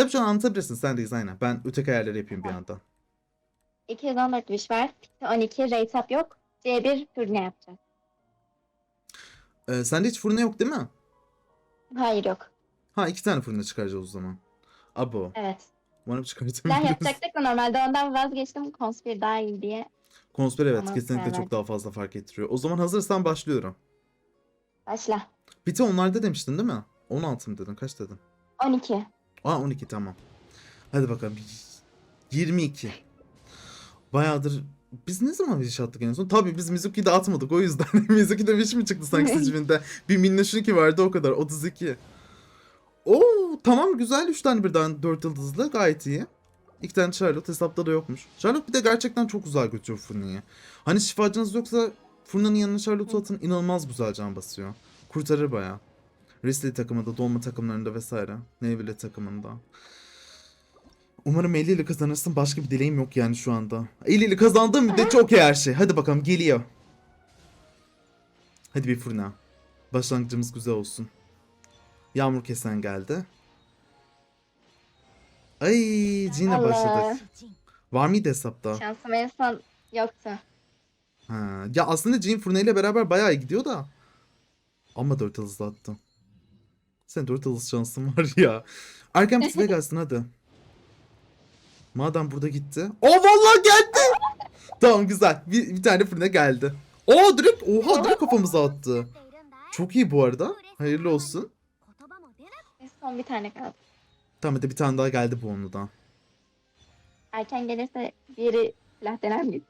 Tabii şu an anlatabilirsin sen de aynen. Ben öteki ayarları yapayım bir yandan. 214 wish var. Piti 12 rate up yok. C1 turne yapacağız. Ee, sende hiç fırına yok değil mi? Hayır yok. Ha iki tane fırına çıkaracağız o zaman. Abo. Evet. Umarım Silah çıkartabiliriz. yapacaktık da normalde ondan vazgeçtim. Konspir daha iyi diye. Konspir evet Ama kesinlikle evet. çok daha fazla fark ettiriyor. O zaman hazırsan başlıyorum. Başla. Biti onlarda demiştin değil mi? 16 mı dedin? Kaç dedin? 12. Aa 12 tamam. Hadi bakalım. 22. Bayağıdır biz ne zaman wish attık en son? Tabii biz Mizuki'de atmadık o yüzden. Mizuki'de wish mi çıktı sanki seçiminde? Bir Minnoş'unki vardı o kadar. 32. Oo tamam güzel 3 tane birden 4 yıldızlı gayet iyi. İki tane Charlotte hesapta da yokmuş. Charlotte bir de gerçekten çok güzel götürüyor Furni'yi. Hani şifacınız yoksa Furni'nin yanına Charlotte atın inanılmaz güzel can basıyor. Kurtarır baya. Risley takımında, dolma takımlarında vesaire. Neville takımında. Umarım 50 ile kazanırsın. Başka bir dileğim yok yani şu anda. 50 ile kazandığım müddetçe okey her şey. Hadi bakalım geliyor. Hadi bir fırına. Başlangıcımız güzel olsun. Yağmur kesen geldi. Ay Cine Allah. başladık. Var mıydı hesapta? Şansım en son yoktu. Ha. Ya aslında Jean Furne ile beraber bayağı iyi gidiyor da. Ama 4 yıldız attı. Sen 4 yıldız şansın var ya. Arkham gelsin hadi. Madem burada gitti. O vallahi geldi. tamam güzel. Bir, bir tane fırına geldi. Oo direkt oha direkt kafamıza attı. Çok iyi bu arada. Hayırlı olsun. Son bir tane kaldı. Tamam hadi bir tane daha geldi bu onludan. Erken gelirse biri silah dener miyiz?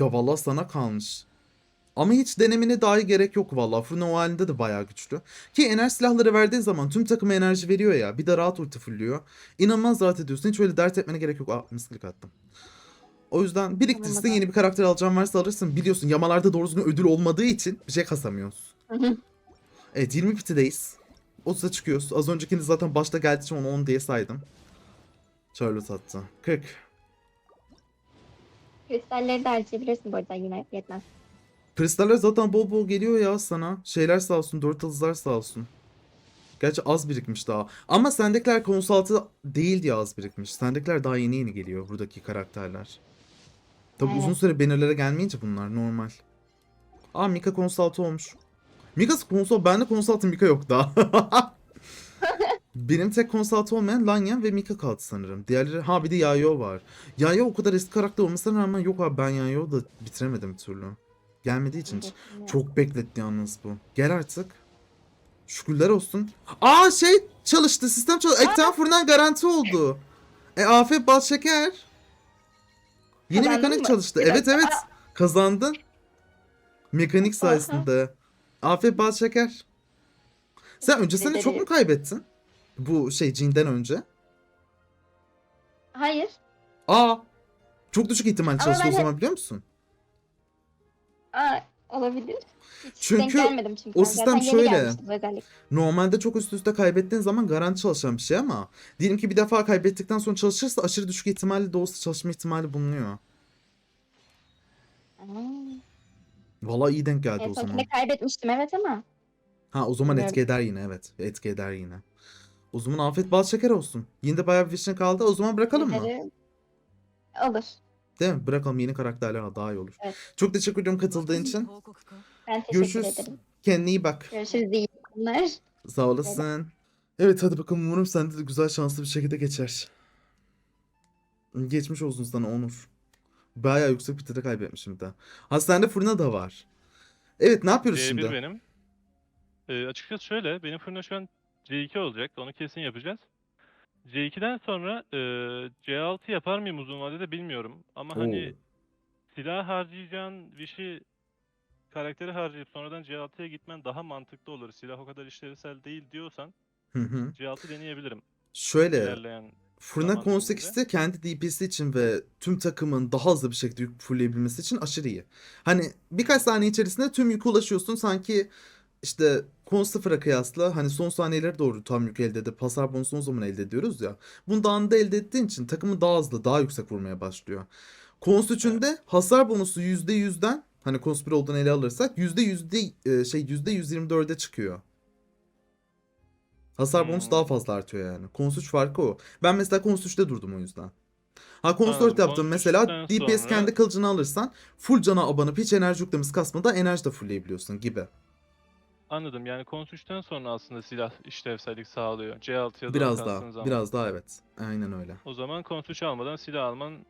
Ya vallahi sana kalmış. Ama hiç denemene dahi gerek yok vallahi. Fırına o halinde de bayağı güçlü. Ki enerji silahları verdiğin zaman tüm takıma enerji veriyor ya. Bir de rahat ulti fulluyor. İnanılmaz rahat ediyorsun. Hiç öyle dert etmene gerek yok. Aa mislik attım. O yüzden biriktirirsin Anladım. yeni bir karakter alacağın varsa alırsın. Biliyorsun yamalarda doğru düzgün ödül olmadığı için bir şey kasamıyoruz. Evet 20 pitideyiz. 30'a çıkıyoruz. Az öncekini zaten başta geldiği için onu 10 diye saydım. Charlotte attı. 40. Kristalleri de harcayabilirsin bu arada yine yetmez. Kristaller zaten bol bol geliyor ya sana. Şeyler sağ olsun, dört yıldızlar sağ olsun. Gerçi az birikmiş daha. Ama sendekiler konsaltı değil diye az birikmiş. Sendekiler daha yeni yeni geliyor buradaki karakterler. Tabi Evet. uzun süre bannerlere gelmeyince bunlar normal. Aa Mika konsaltı olmuş. Mika konsol, bende konsaltı Mika yok daha. Benim tek konsaltı olmayan Lanya ve Mika kaldı sanırım. Diğerleri ha bir de Yayo var. Yayo o kadar eski karakter olmasına rağmen yok abi ben Yayo'yu da bitiremedim bir türlü. Gelmediği için hiç. Çok bekletti yalnız bu. Gel artık. Şükürler olsun. Aa şey çalıştı. Sistem çalıştı. Ekten fırından garanti oldu. E afiyet bal şeker. Yeni Kazandın mekanik mı? çalıştı. Bir Evet dakika. evet. Kazandın. Mekanik sayesinde. Afiyet bal şeker. Sen öncesinde çok mu kaybettin? Bu şey cinden önce. Hayır. Aa. Çok düşük ihtimal çalıştı o ben zaman biliyor musun? Aa, olabilir. Hiç Çünkü gelmedim çünkü. o sistem şöyle. Normalde çok üst üste kaybettiğin zaman garanti çalışan bir şey ama diyelim ki bir defa kaybettikten sonra çalışırsa aşırı düşük ihtimalle de olsa çalışma ihtimali bulunuyor. Aa, Vallahi iyi denk geldi En o zaman. kaybetmiştim evet ama. Ha o zaman Bilmiyorum. etki eder yine evet. Etki eder yine. O zaman afiyet bal şeker olsun. Yine de bayağı bir fişne kaldı. O zaman bırakalım mı? Olur. Değil mi? Bırakalım yeni karakterler daha iyi olur. Evet. Çok teşekkür ediyorum katıldığın için. Ben teşekkür Görüşürüz. ederim. Kendine iyi bak. Görüşürüz iyi günler. Sağ olasın. Evet hadi bakalım umarım sende de güzel şanslı bir şekilde geçer. Geçmiş olsun sana Onur. Bayağı yüksek bir tete kaybetmişim de. Ha sende fırına da var. Evet ne yapıyoruz C1 şimdi? benim. Ee, açıkçası şöyle, benim fırına şu an C2 olacak. Onu kesin yapacağız. C2'den sonra e, C6 yapar mıyım uzun vadede bilmiyorum. Ama hani Oo. silah harcayacağın Viş'i karakteri harcayıp sonradan C6'ya gitmen daha mantıklı olur. Silah o kadar işlevsel değil diyorsan Hı hı. C6 deneyebilirim Şöyle ilerleyen. fırına zaman Kon8'te kendi DPS'i için ve tüm takımın daha hızlı bir şekilde yük fullleyebilmesi için aşırı iyi. Hani birkaç saniye içerisinde tüm yükü ulaşıyorsun sanki işte Kon 0'a kıyasla hani son saniyeleri doğru tam yük elde edip hasar bonusunu o zaman elde ediyoruz ya. Bunu da anında elde ettiğin için takımı daha hızlı daha yüksek vurmaya başlıyor. Kons 3'ün de hasar bonusu %100'den hani Kons 1 olduğunu ele alırsak %100 değil, e, şey %124'e çıkıyor. Hasar bonusu Hmm. daha fazla artıyor yani. Kons 3 farkı o. Ben mesela Kons 3'te durdum o yüzden. Ha Kons Anladım. 4 yaptım mesela 3'ten DPS sonra- kendi kılıcını alırsan full cana abanıp hiç enerji yüklemesi kasmadan enerji de fullleyebiliyorsun gibi. Anladım. Yani Kons 3'ten sonra aslında silah işlevsellik sağlıyor. C6'ya doğru Biraz kastığın daha. zaman. Biraz daha evet. Aynen öyle. O zaman Kons 3 almadan silah alman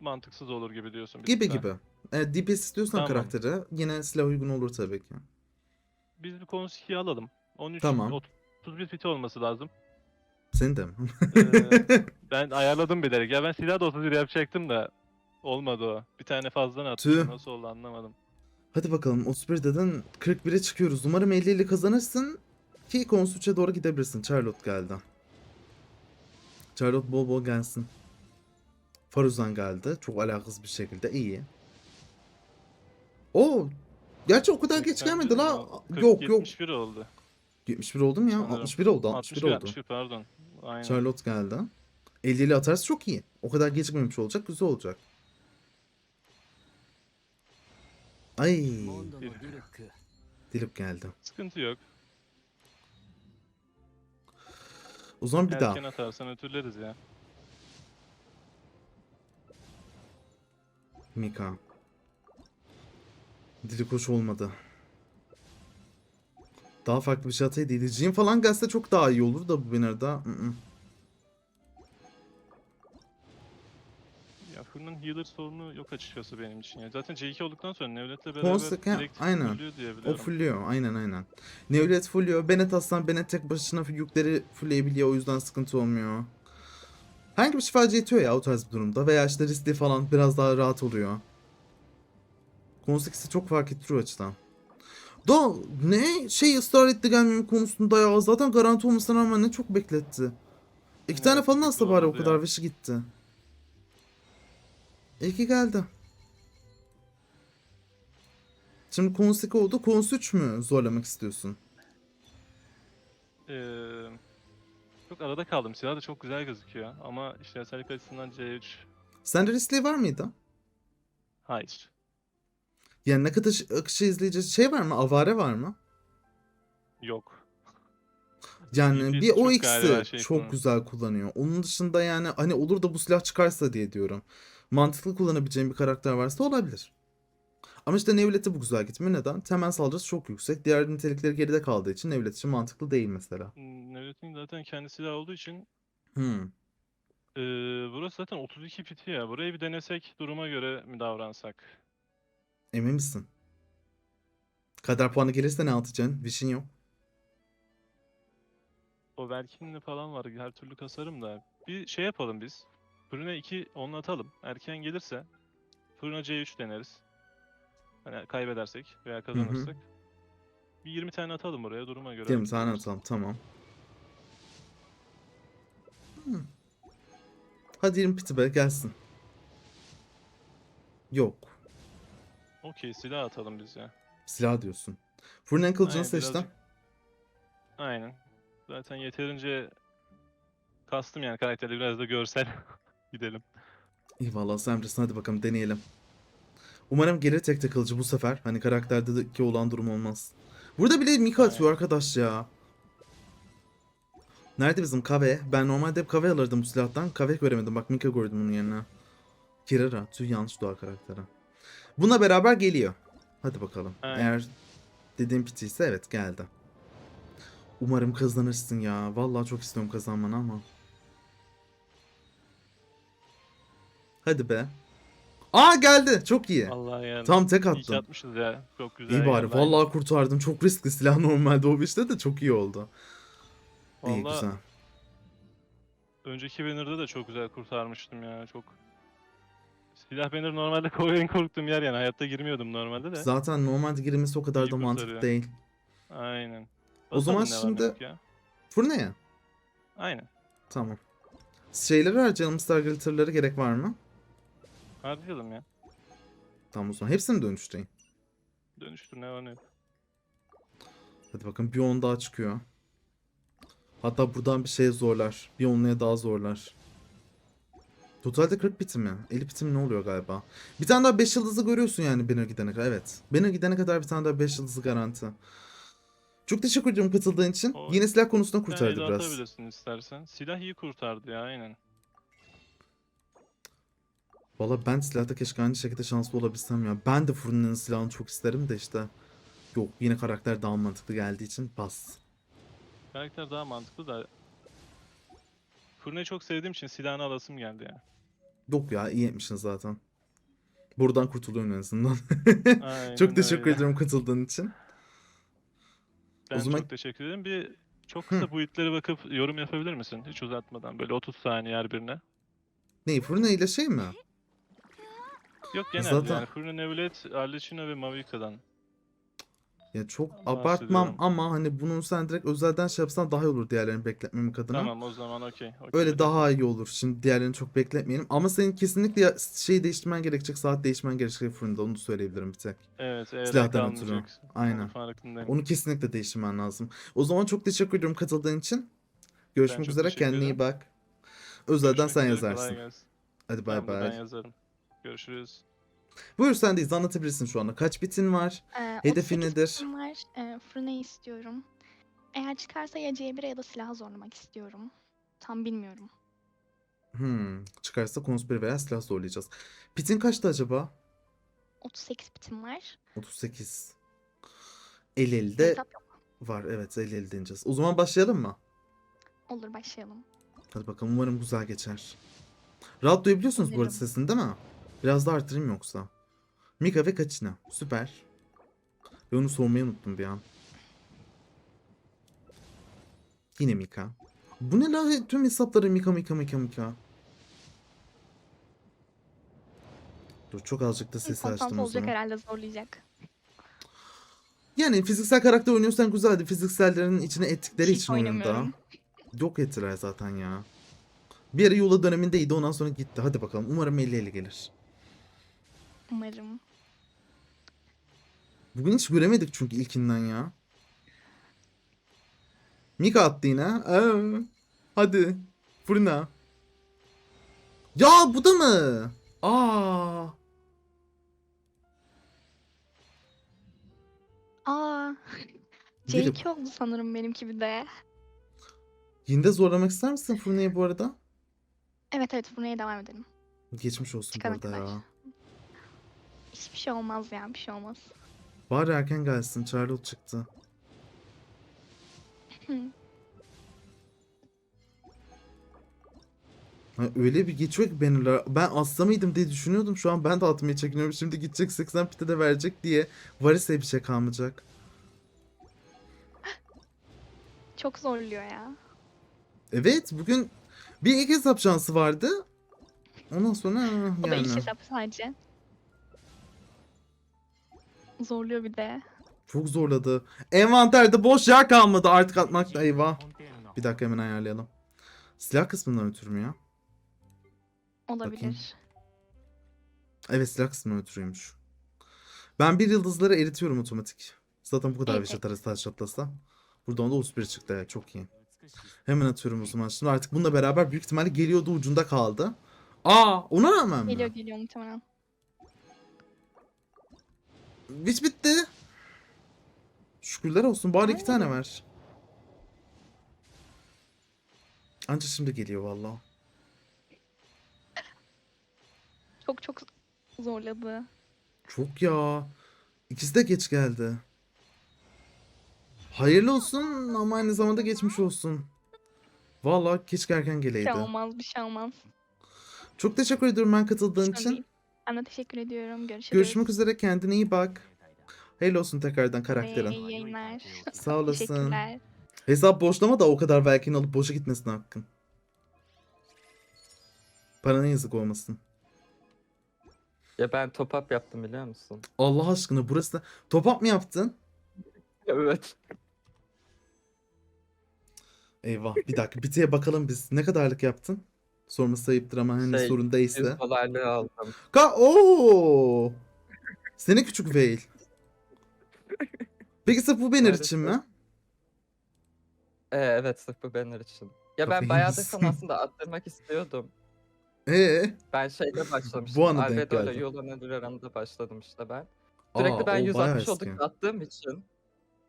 mantıksız olur gibi diyorsun. Gibi daha. gibi. Evet, DPS istiyorsan Tamam. karakteri yine silah uygun olur tabii ki. Biz bir 2'yi alalım. 13 Tamam. 31 fiti olması lazım. Senin de mi? Ee, ben ayarladım bilerek. Ya ben silah da 31 yapacaktım da olmadı o. Bir tane fazladan attım. Nasıl oldu anlamadım. Hadi bakalım 31 dedin 41'e çıkıyoruz. Umarım 50 ile kazanırsın ki Kons 3'e doğru gidebilirsin. Charlotte geldi. Charlotte bol bol gelsin. Faruzan geldi. Çok alakasız bir şekilde. iyi. Oo. Gerçi o kadar geç 81 gelmedi la. mi? 40, Yok yok. 71 oldu. 71 oldu mu ya? Sanırım. 61 oldu. 61, 61, oldu. 61 pardon. Aynen. Charlotte geldi. 50 ile atarsa çok iyi. O kadar gecikmemiş olacak. Güzel olacak. Ay. Dilip geldi. Sıkıntı yok. O zaman bir Erken daha. Erken ötürleriz ya. Mika. Dilip hoş olmadı. Daha farklı bir şey ataydı. Falan gelse çok daha iyi olur da bu Banner'da. Mm -mm. Fırının healer sorunu yok açıkçası benim için. Ya. Zaten C2 olduktan sonra Nevlet'le beraber Konsek, direkt aynen. diye O fulluyor. Aynen aynen. Nevlet fulluyor. Bennett aslan Bennett tek başına yükleri fullleyebiliyor. O yüzden sıkıntı olmuyor. Herhangi bir şifacı yetiyor ya o tarz bir durumda. Veya işte riskli falan biraz daha rahat oluyor. Konsekisi çok fark ettiriyor açıdan. Da ne şey ısrar etti gelmeme konusunda ya. Zaten garanti olmasına rağmen ne çok bekletti. İki Evet, tane falan asla bari o oldu ya. kadar vişi gitti. İyi ki geldi. Şimdi konseki oldu. Kons 3 mü zorlamak istiyorsun? Ee, çok arada kaldım. Silah da çok güzel gözüküyor. Ama işlevsellik açısından C3 Sende riskli var mıydı? hayır. Yani ne kadar akışı izleyeceğiz. Şey var mı? Avare var mı? Yok. Yani bir o ikisi şey çok güzel kullanıyor. Onun dışında yani hani olur da bu silah çıkarsa diye diyorum. Mantıklı kullanabileceğim bir karakter varsa olabilir. Ama işte Nevlet'e bu güzel gitmiyor. Neden? Temel saldırısı çok yüksek. Diğer nitelikleri geride kaldığı için Nevlet için mantıklı değil mesela. Hmm, Nevlet'in zaten kendi silahı olduğu için Hmm. ee, burası zaten 32 fiti ya. Burayı bir denesek duruma göre mi davransak? Emin misin? Kader puanı gelirse ne atacaksın? Vişin yok. O Belkin'le falan var. Her türlü kasarım da. Bir şey yapalım biz. Fırına 2 onunla atalım. Erken gelirse Fırına C3 deneriz. Hani kaybedersek veya kazanırsak. Bir 20 tane atalım buraya duruma göre. 20 tane atalım. Tamam. Hmm. Hadi 20 piti be gelsin. Yok. Okey silah atalım biz ya. Silah diyorsun. Furnen kılıcını Aynen, seçtim. birazcık- Aynen. Zaten yeterince kastım yani karakterde biraz da görsel. Gidelim. İyi valla sen bilirsin hadi bakalım deneyelim. Umarım gelir tek tek kılıcı bu sefer. Hani karakterde de ki olan durum olmaz. Burada bile Mika atıyor arkadaş ya. Nerede bizim Kave? Ben normalde hep Kave alırdım bu silahtan. Kave göremedim. Bak Mika gördüm onun yerine. Kirara. Tüh yanlış doğa karakteri. Buna beraber geliyor. Hadi bakalım. Aynen. Eğer dediğim piti ise evet geldi. Umarım kazanırsın ya. Vallahi çok istiyorum kazanmanı ama. Hadi be. Aa geldi. Çok iyi. Allah yani. Tam tek İyi ki attın. atmışız ya. Çok güzel. İyi bari. aynen. Vallahi kurtardım. Çok riskli silah normalde o işte de çok iyi oldu. İyi Vallahi güzel. Önceki banner'da da çok güzel kurtarmıştım ya. Çok Silah banner normalde ko- en korktuğum yer yani. Hayatta girmiyordum normalde de. Zaten normalde girmesi o kadar İyi da mantıklı kurtarıyor. değil. Aynen. O zaman Basalım var ne şimdi- yok ya. Fırnaya. Aynen. Tamam. Şeyleri harcayalım. Star Glitter'ları gerek var mı? Harcayalım ya. Tamam o zaman. Hepsini dönüştüreyim. Dönüştür ne var ne yok. Hadi bakın bir on daha çıkıyor. Hatta buradan bir şey zorlar. Bir onluya daha zorlar. Totalde 40 bitim mi? 50 bitim ne oluyor galiba? Bir tane daha 5 yıldızı görüyorsun yani Banner gidene kadar. Evet. Banner gidene kadar bir tane daha 5 yıldızı garanti. Çok teşekkür ederim katıldığın için. O- Yine silah konusunda kurtardı biraz. atabilirsin istersen. Silah iyi kurtardı ya aynen. Valla ben silahta keşke aynı şekilde şanslı olabilsem ya. Ben de Furun'un silahını çok isterim de işte. Yok yine karakter daha mantıklı geldiği için bas. Karakter daha mantıklı da. Fırınayı çok sevdiğim için silahını alasım geldi ya. Yok ya iyi etmişsin zaten. Buradan kurtuluyorum en azından. Aynen çok teşekkür öyle. ederim katıldığın için. Ben zaman- çok teşekkür ederim. Bir çok kısa boyutlara bakıp yorum yapabilir misin? Hiç uzatmadan böyle 30 saniye her birine. Neyi Furuna ile şey mi? Yok genelde Zaten- yani Fırına Nevlet, Arlecchino ve Mavika'dan. Ya çok Bahsediyorum. abartmam ama hani bunu sen direkt özelden şey yapsan daha iyi olur diğerlerini bekletmemek adına. Tamam o zaman okey. okey, Öyle daha iyi olur. Şimdi diğerlerini çok bekletmeyelim. Ama senin kesinlikle şey değiştirmen gerekecek, saat değiştirmen gerekecek Fırında. Onu da söyleyebilirim bir tek. Evet, evet. Silahtan ötürü. Aynen. Onu kesinlikle değiştirmen lazım. O zaman çok teşekkür ediyorum katıldığın için. Görüşmek üzere. Kendine iyi bak. Özelden Görüşmek sen yazarsın. Hadi bay Tamamdır, Ben bay. yazarım. Görüşürüz. Buyur sendeyiz. Anlatabilirsin şu anda. Kaç bitin var? Ee, Hedefin 38 nedir? bitim var. Ee, fırınayı istiyorum. Eğer çıkarsa ya C1'e ya da silah zorlamak istiyorum. Tam bilmiyorum. Hmm. Çıkarsa konspire veya silah zorlayacağız. Pitin kaçtı acaba? 38 bitim var. 38. 38. El elde Hesap yok. var. Evet el elde ineceğiz. O zaman başlayalım mı? Olur başlayalım. Hadi bakalım umarım güzel geçer. Rahat duyabiliyorsunuz bu arada Umarım. sesini değil mi? Biraz daha artırayım yoksa. Mika ve Kaçina. Süper. Ve onu sormayı unuttum bir an. Yine Mika. Bu ne la tüm hesapları Mika Mika Mika Mika. Dur çok azıcık da sesi açtım o olacak zaman. herhalde zorlayacak. Yani fiziksel karakter oynuyorsan güzeldi. Fiziksellerin içine ettikleri Hiç için oyunda. oynamıyorum. Yok ettiler zaten ya. Bir ara yola dönemindeydi ondan sonra gitti. Hadi bakalım umarım 50-50 gelir. Umarım. Bugün hiç göremedik çünkü ilkinden ya. Mika attı yine. Ee, hadi. Fırına. Ya bu da mı? Aa. Aa. Biri- C2 oldu sanırım benimki bir de. Yine de zorlamak ister misin Fırına'yı bu arada? Evet evet fırınaya devam edelim. Geçmiş olsun bu Çıkana arada kadar. ya. Hiçbir şey olmaz ya bir şey olmaz. Bari erken gelsin. Charlotte çıktı. Ha, öyle bir geçiyor ki benimle. Ben asla mıydım diye düşünüyordum. Şu an ben de atmaya çekiniyorum. Şimdi gidecek 80 pite de verecek diye. Varese bir şey kalmayacak. Çok zorluyor ya. Evet bugün bir ilk hesap şansı vardı. Ondan sonra ah, O da yani. ilk hesap sadece. Zorluyor bir de. Çok zorladı. Envanterde boş yer kalmadı artık atmakta eyvah. Bir dakika hemen ayarlayalım. Silah kısmından ötürü mü ya? Olabilir. Evet silah kısmından ötürüymüş. Ben bir yıldızları eritiyorum otomatik. Zaten bu kadar Evet. bir tarası taş çatlasa. Buradan da US1 çıktı evet çok iyi. Hemen atıyorum o zaman. Şimdi artık bununla beraber büyük ihtimalle geliyordu ucunda kaldı. Aa ona rağmen mi? Geliyor geliyor muhtemelen. Hiç bitti. Şükürler olsun. Bari iki tane ver. Anca şimdi geliyor valla. Çok çok zorladı. Çok ya. İkisi de geç geldi. Hayırlı olsun ama aynı zamanda geçmiş olsun. Valla keşke erken Bir geleydi. şey olmaz bir şey olmaz. Çok teşekkür ediyorum ben katıldığın için. De teşekkür ediyorum. Görüşürüz. Görüşmek üzere kendine iyi bak. Hayırlı olsun tekrardan karakterin. iyi yayınlar. Sağ olasın. Hesap boşlama da o kadar belki alıp boşa gitmesin hakkın. Parana yazık olmasın. Ya ben top up yaptım biliyor musun? Allah aşkına burası da... Top up mı yaptın? Evet. Eyvah bir dakika biteye bakalım biz. Ne kadarlık yaptın? Sorması ayıptır ama hani Şey, sorun değilse. 100 dolarlığı aldım. Ka Oo! Seni küçük veil. Peki sırf bu banner için mi? Ee, evet sırf bu banner için. Ya ben bayağıdır sana aslında attırmak istiyordum. Ee? Ben şeyde başlamıştım. Bu ana denk geldi. Yola Nedir aranında başladım işte ben. Sürekli Aa, ben o bayağı 160 eski. olduk attığım için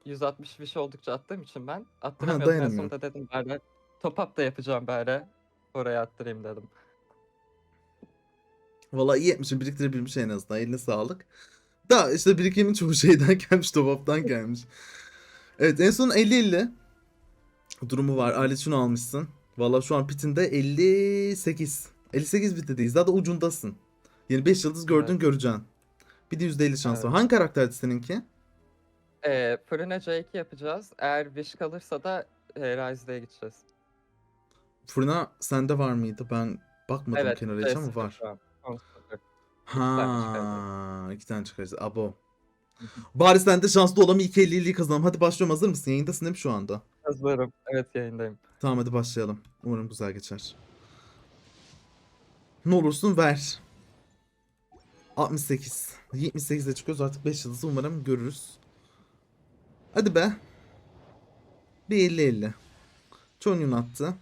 160 wish oldukça attığım için ben attıramıyordum. en dayanamıyor. sonunda dedim bari top up da yapacağım bari. Oraya attırayım dedim. Valla iyi etmişim biriktirebilmiş en azından eline sağlık. Da işte birikimin çoğu şeyden gelmiş Topap'tan gelmiş. Evet en son 50-50 durumu var. Alet şunu almışsın. Valla şu an pitinde 58. 58 bitedeyiz. Daha da ucundasın. Yani 5 yıldız gördün Evet. göreceksin. Bir de %50 şans var. Evet. Hangi karakterdi seninki? Ee, Fırına C2 yapacağız. Eğer wish kalırsa da e, Rise'de gideceğiz. Fırına sende var mıydı? Ben bakmadım Evet. kenara hiç ama C0 var. Ha, iki tane çıkarız. Abo. Bari sen de şanslı olalım ilk 50'liği kazanalım. Hadi başlıyorum hazır mısın? Yayındasın değil mi şu anda? Hazırım. Evet yayındayım. Tamam hadi başlayalım. Umarım güzel geçer. Ne olursun ver. 68. 78'e çıkıyoruz artık 5 yıldızı umarım görürüz. Hadi be. Bir 50-50. Chonyun attı.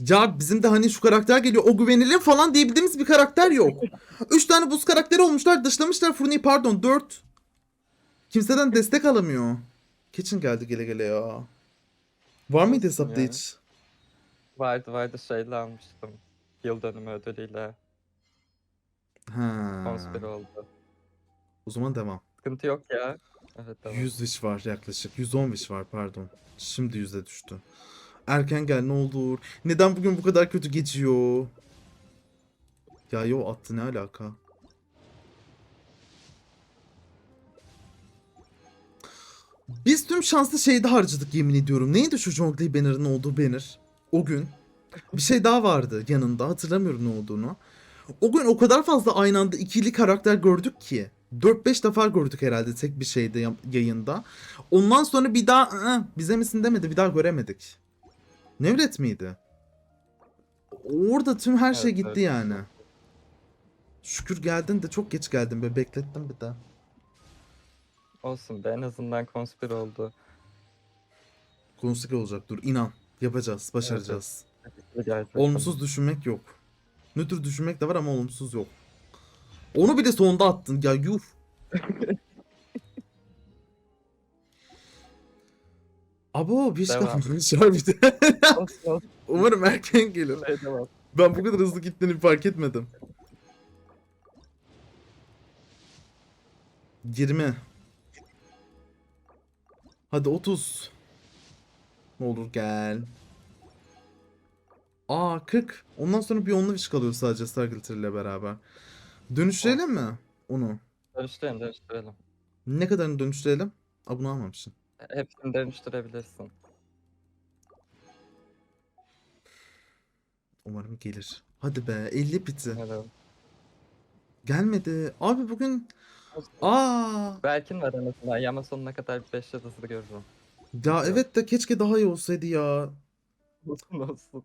Ya bizim de hani şu karakter geliyor. O güvenilir falan diyebildiğimiz bir karakter yok. 3 tane buz karakteri olmuşlar. Dışlamışlar Furni'yi pardon 4. Kimseden destek alamıyor. Kitchen geldi gele gele ya. Var mıydı hesapta ya. hiç? Vardı vardı şeyle almıştım. Yıl dönümü ödülüyle. Ha. Konspir oldu. O zaman devam. Sıkıntı yok ya. Evet tamam. 100 wish var yaklaşık. 110 wish var pardon. Şimdi 100'e düştü. Erken gel ne olur. Neden bugün bu kadar kötü geçiyor? Ya yo attı ne alaka? Biz tüm şanslı şeyde harcadık yemin ediyorum. Neydi şu Jonglei Banner'ın olduğu banner? O gün. Bir şey daha vardı yanında. Hatırlamıyorum ne olduğunu. O gün o kadar fazla aynı anda ikili karakter gördük ki. 4-5 defa gördük herhalde tek bir şeyde ya- yayında. Ondan sonra bir daha "Aa, bize misin demedi bir daha göremedik. Nevret miydi? Orada tüm her şey Evet, gitti evet. yani. Şükür geldin de çok geç geldin be beklettim bir daha. Olsun be en azından konspir oldu. Konusik olacak dur inan. Yapacağız başaracağız. Gerçekten. Olumsuz düşünmek yok. Nötr düşünmek de var ama olumsuz yok. Onu bile sonda attın ya yuh. Abo bir şey Devam. kalmış harbiden. Olsun olsun. Umarım erken gelir. Devam. Ben bu kadar hızlı gittiğini fark etmedim. 20. Hadi 30. Ne olur gel. Aa 40. Ondan sonra bir onlu wish kalıyor sadece Starglitter ile beraber. Dönüştürelim mi onu? Dönüştürelim dönüştürelim. Ne kadarını dönüştürelim? Aa bunu almamışsın. Hepsini dönüştürebilirsin. Umarım gelir. Hadi be 50 piti. Evet. Gelmedi. Abi bugün... Aa. Belkin var en azından. Yama sonuna kadar 5 yıldızlı görürüm. Ya evet de keşke daha iyi olsaydı ya. Olsun olsun.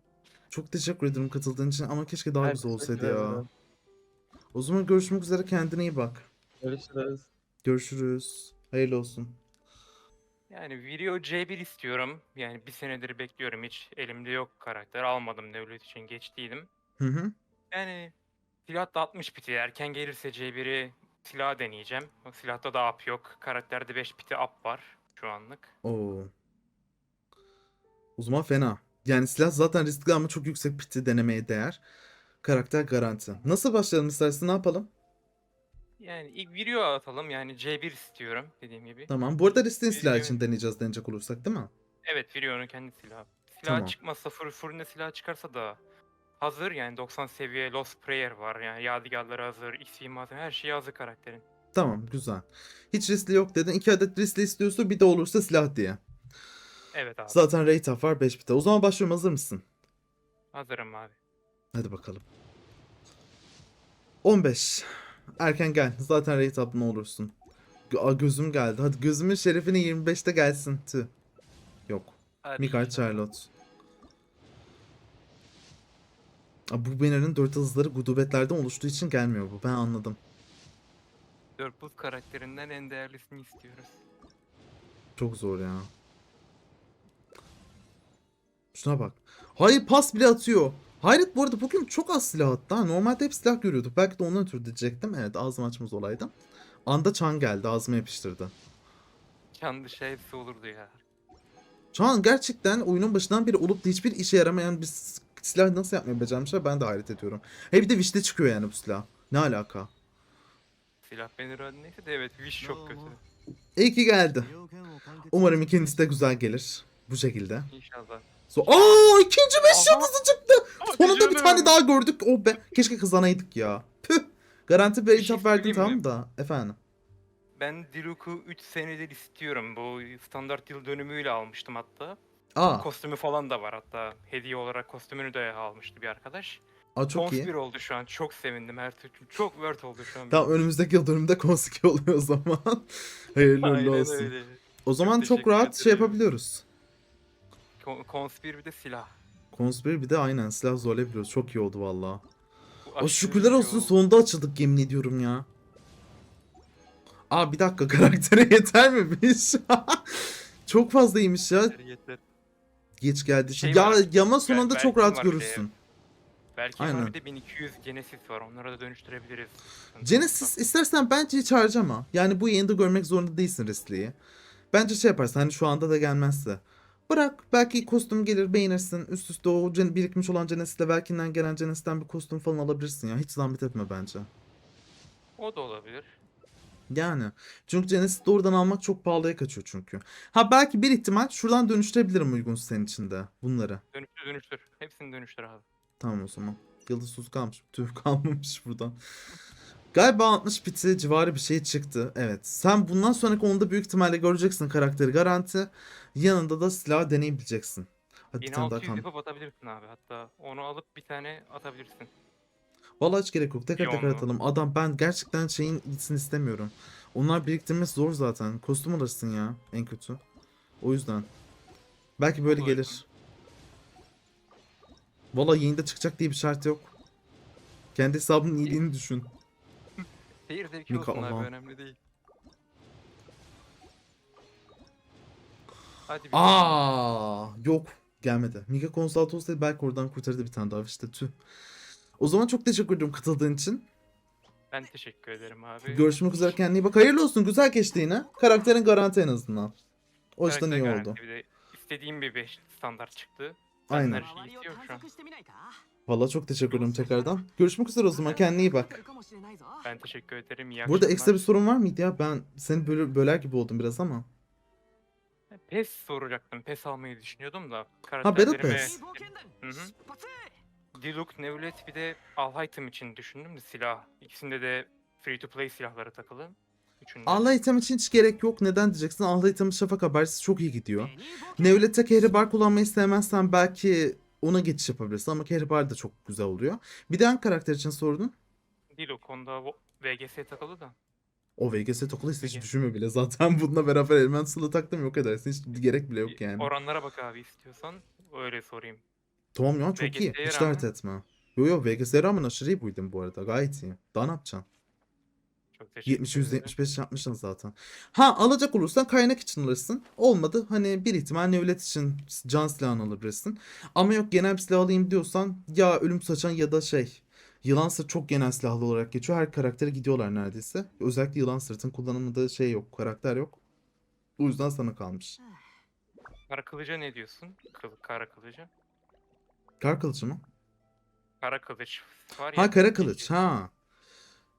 Çok teşekkür ederim katıldığın için ama keşke daha Ben güzel olsaydı ya. ederim. O zaman görüşmek üzere kendine iyi bak. Görüşürüz. Görüşürüz. Hayırlı olsun. Yani Video C1 istiyorum. Yani bir senedir bekliyorum hiç. Elimde yok karakter. Almadım devlet için geç değilim. Hı hı. Yani silah da 60 piti. Erken gelirse C1'i silah deneyeceğim. O silahta da up yok. Karakterde 5 piti up var şu anlık. Oo. O zaman fena. Yani silah zaten riskli ama çok yüksek piti denemeye değer. Karakter garanti. Nasıl başlayalım istersen ne yapalım? Yani ilk video atalım. Yani C1 istiyorum dediğim gibi. Tamam. Bu arada riskli silah için deneyeceğiz deneyecek olursak değil mi? Evet Video'nun kendi silahı. Silah Tamam. çıkmazsa fır, fırına silah çıkarsa da hazır yani 90 seviye Lost Prayer var yani yadigarları hazır, XP malzeme her şeyi hazır karakterin. Tamam güzel. Hiç riskli yok dedin. İki adet riskli istiyorsa bir de olursa silah diye. Evet abi Zaten rate var 5 bite. O zaman başlıyorum hazır mısın? hazırım abi. Hadi bakalım. 15. Erken gel. Zaten rate up ne olursun. Aa, gözüm geldi. Hadi gözümün şerefine 25'te gelsin. Tüh. Yok. Mikael. Charlotte. Aa, bu banner'ın 4 hızları gudubetlerden oluştuğu için gelmiyor bu. Ben anladım. Dört buz karakterinden en değerlisini istiyoruz. Çok zor ya. Şuna bak. Hayır pas bile atıyor. Hayret bu arada bugün çok az silah attı. ha. Normalde hep silah görüyorduk. Belki de ondan ötürü diyecektim. Evet ağzım açmaz olaydım. Anda çan geldi ağzıma yapıştırdı. nişan dışı hepsi olurdu ya. Şu an gerçekten oyunun başından beri olup da hiçbir işe yaramayan bir silah nasıl yapmayı becermişler ben de hayret ediyorum. He bir de Wish'te çıkıyor yani bu silah. Ne alaka? Silah beni neyse de evet Wish çok kötü. İyi ki geldi. Umarım ikincisi de güzel gelir. Bu şekilde. İnşallah. So Aa ikinci beş Aha. yıldızı çıktı. Hadi Sonunda bir canım. tane daha gördük. Oh be. Keşke kazanaydık ya. Püh. Garanti bir şey hitap verdin söyleyeyim mi? tamam da. Efendim. Ben Diluc'u 3 senedir istiyorum. Bu standart yıl dönümüyle almıştım hatta. Aa, Kostümü falan da var hatta. Hediye olarak kostümünü de almıştı bir arkadaş. aa çok Cons iyi. 1 oldu şu an. Çok sevindim her türlü. Çok word oldu şu an. Tamam önümüzdeki yıl dönümde konski oluyor o zaman. Hayırlı uğurlu Aynen olsun. öyle. O zaman çok, teşekkür rahat şey ederim. yapabiliyoruz. Kon- Cons 1 bir de silah. Kons 1 bir de aynen silah zorlayabiliyoruz. Çok iyi oldu valla. Aşırı şükürler olsun sonunda açıldık yemin ediyorum ya. Aa bir dakika karaktere yeter mi iş? Çok fazlaymış ya. Yeter. Geç geldi. Şey ya var, yama sonunda belki çok rahat var bir de. görürsün. Belki Aynen. var bir de 1200 Genesis var. Onlara da dönüştürebiliriz. Genesis istersen bence hiç harcama. Yani bu yayında görmek zorunda değilsin Resli'yi. Bence şey yaparsın hani şu anda da gelmezse. Bırak belki kostüm gelir beğenirsin. Üst üste o birikmiş olan Genesis'le belkinden gelen Genesis'ten bir kostüm falan alabilirsin ya. Hiç zahmet etme bence. O da olabilir. Yani. Çünkü Genesis doğrudan almak çok pahalıya kaçıyor çünkü. Ha belki bir ihtimal şuradan dönüştürebilirim uygun senin için de bunları. Dönüştür dönüştür. Hepsini dönüştür abi. Tamam o zaman. Yıldız tuz kalmış. Tüh kalmamış buradan. Galiba 60 biti civarı bir şey çıktı. Evet. Sen bundan sonraki onda büyük ihtimalle göreceksin karakteri garanti. Yanında da silah deneyebileceksin. Hadi bir tane daha 1600 kaldı. yapıp atabilirsin abi. Hatta onu alıp bir tane atabilirsin. Vallahi hiç gerek yok. Tekrar tekrar atalım. Adam ben gerçekten şeyin gitsin istemiyorum. Onlar biriktirmesi zor zaten. Kostüm alırsın ya en kötü. O yüzden. Belki böyle Olur. gelir. Vallahi yayında çıkacak diye bir şart yok. Kendi hesabının iyiliğini düşün. Seyir zevki Mika, olsun abi Allah. önemli değil. Hadi bir Aa yok gelmedi. Mika Consult olsaydı belki oradan kurtarırdı bir tane daha işte tüh. O zaman çok teşekkür ederim katıldığın için. Ben teşekkür ederim abi. Görüşmek üzere kendine iyi bak. Hayırlı olsun güzel geçti yine. Karakterin garanti en azından. O yüzden Karakter iyi garanti oldu. Bir de istediğim bir 5 standart çıktı. Aynen. Her şeyi istiyorum şu an. Valla çok teşekkür ederim tekrardan. Görüşmek üzere o zaman kendine iyi bak. Ben teşekkür ederim. İyi Burada ekstra bir sorun var mıydı ya? Ben seni böler, böler gibi oldum biraz ama. PES soracaktım. PES almayı düşünüyordum da. Ha Battle Karakterlerime... Pass. Hı hı. Diluc, Nevlet bir de Alhaitham için düşündüm de silah. İkisinde de free to play silahları takılı. Üçünde. Allah item için hiç gerek yok. Neden diyeceksin? Allah item'in şafak habersiz çok iyi gidiyor. Nevlet'te kehribar kullanmayı sevmezsen belki ona geçiş yapabilirsin ama kehribar da çok güzel oluyor. Bir de hangi karakter için sordun? Diluc onda vo- VGS takılı da. O VGS takılıysa hiç düşünme bile. Zaten bununla beraber element sılı taktım yok edersin. Hiç gerek bile yok yani. Oranlara bak abi istiyorsan. Öyle sorayım. Tamam ya çok iyi. VGS'ye Hiç rağmen- dert etme. Yo yo VGS'ye rağmen aşırı iyi buydum bu arada. Gayet iyi. Daha ne yapacaksın? Çok teşekkür 70 ederim. %75 yapmışsın zaten. Ha alacak olursan kaynak için alırsın. Olmadı hani bir ihtimal nevlet için can silahını alabilirsin. Ama yok genel bir silah alayım diyorsan ya ölüm saçan ya da şey Yılan sırt çok genel silahlı olarak geçiyor. Her karaktere gidiyorlar neredeyse. Özellikle yılan sırtın kullanımında şey yok, karakter yok. O yüzden sana kalmış. Kara kılıca ne diyorsun? Kıl, kara kılıca. Kar kılıcı mı? Kara kılıç var ya. Ha kara kılıç ha.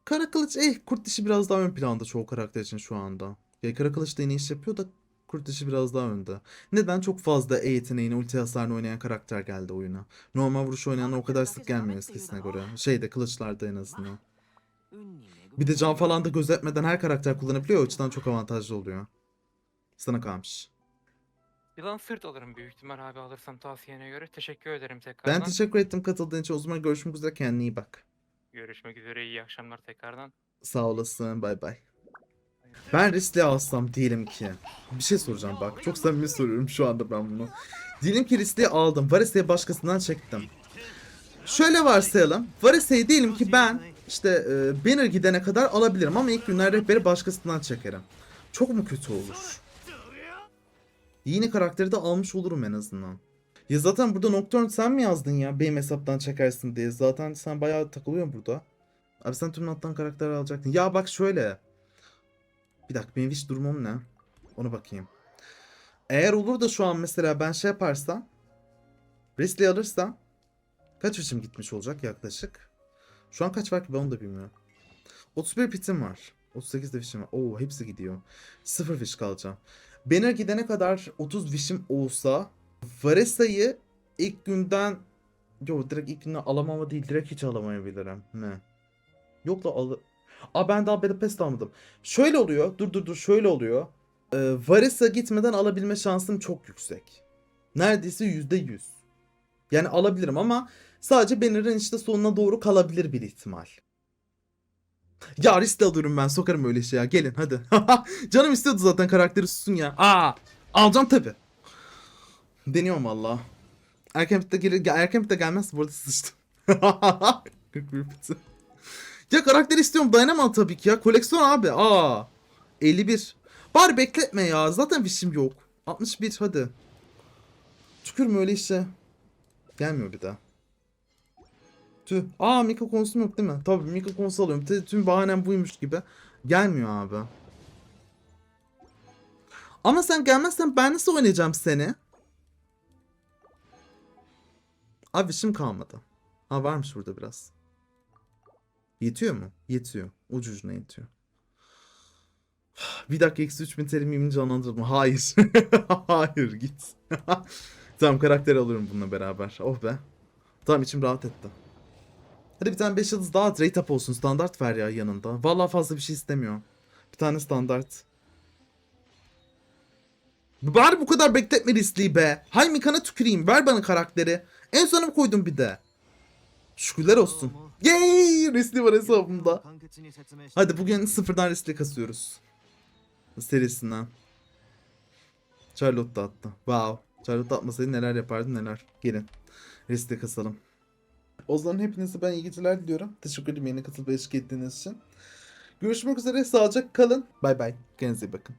Kara kılıç eh kurt dişi biraz daha ön planda çoğu karakter için şu anda. Ya kara kılıç da yine iş yapıyor da kurt dişi biraz daha önde. Neden? Çok fazla E yeteneğini, ulti hasarını oynayan karakter geldi oyuna. Normal vuruş oynayanlar o kadar sık gelmiyor eskisine göre. Şeyde kılıçlarda en azından. Bir de can falan da gözetmeden her karakter kullanabiliyor. O açıdan çok avantajlı oluyor. Sana kalmış. Yılan sırt alırım büyük ihtimal abi alırsam tavsiyene göre. Teşekkür ederim tekrardan. Ben teşekkür ettim katıldığın için. O zaman görüşmek üzere. Kendine iyi bak. Görüşmek üzere iyi akşamlar tekrardan. Sağ olasın. Bay bay. Ben riskli alsam diyelim ki. Bir şey soracağım bak. Çok samimi soruyorum şu anda ben bunu. Diyelim ki riskli aldım. Varise'yi başkasından çektim. Şöyle varsayalım. Varise'yi diyelim ki ben işte e, banner gidene kadar alabilirim ama ilk günler rehberi başkasından çekerim. Çok mu kötü olur? Yeni karakteri de almış olurum en azından. Ya zaten burada Nocturne sen mi yazdın ya benim hesaptan çekersin diye. Zaten sen bayağı takılıyorsun burada. Abi sen tüm alttan karakter alacaktın. Ya bak şöyle. Bir dakika benim hiç durumum ne? Onu bakayım. Eğer olur da şu an mesela ben şey yaparsam Risley alırsam kaç fişim gitmiş olacak yaklaşık? Şu an kaç var ki ben onu da bilmiyorum. 31 pitim var. 38 de fişim var. Oo hepsi gidiyor. Sıfır fiş kalacağım. Banner gidene kadar 30 fişim olsa Varesa'yı ilk günden Yok direkt ilk günden alamama değil direkt hiç alamayabilirim. Ne? Yok da alı... Aa ben daha Battle Pass de almadım. Şöyle oluyor. Dur dur dur şöyle oluyor. Ee, Varesa gitmeden alabilme şansım çok yüksek. Neredeyse %100. Yani alabilirim ama sadece Banner'ın işte sonuna doğru kalabilir bir ihtimal. Ya riskle alıyorum ben. Sokarım öyle şey ya. Gelin hadi. Canım istiyordu zaten karakteri sussun ya. Aa, alacağım tabi. Deniyorum valla. Erken bitte gelir. Erken gelmez bu arada sıçtım. 41 bitti. Ya karakteri istiyorum dayanamam tabii ki ya. Koleksiyon abi. Aa. 51. Bari bekletme ya. Zaten fişim yok. 61 hadi. Tükürme öyle işte. Gelmiyor bir daha. Tüh. Aa Mika konusum yok değil mi? Tabii Mika konusu alıyorum. Tüm- Tüm bahanem buymuş gibi. Gelmiyor abi. Ama sen gelmezsen ben nasıl oynayacağım seni? Abi işim kalmadı. Ha varmış burada biraz. Yetiyor mu? Yetiyor. Ucu ucuna yetiyor. Bir dakika eksi 3000 terimimi canlandırma. Hayır. Hayır git. tamam karakter alıyorum bununla beraber. Oh be. Tamam içim rahat etti. Hadi bir tane 5 yıldız daha at. Rate up olsun. Standart ver ya yanında. Vallahi fazla bir şey istemiyor. Bir tane standart. Bari bu kadar bekletme riskli be. Hay Mika'na tüküreyim. Ver bana karakteri. En sona mı koydum bir de? Şükürler olsun. Yay! Riskli var hesabımda. Hadi bugün sıfırdan riskli kasıyoruz. Serisinden. Charlotte attı. Wow. Charlotte atmasaydı neler yapardı neler. Gelin. Riskli kasalım. O zaman hepinize ben iyi geceler diliyorum. Teşekkür ederim yeni katılıp eşlik ettiğiniz için. Görüşmek üzere. Sağlıcakla kalın. Bay bay. Kendinize iyi bakın.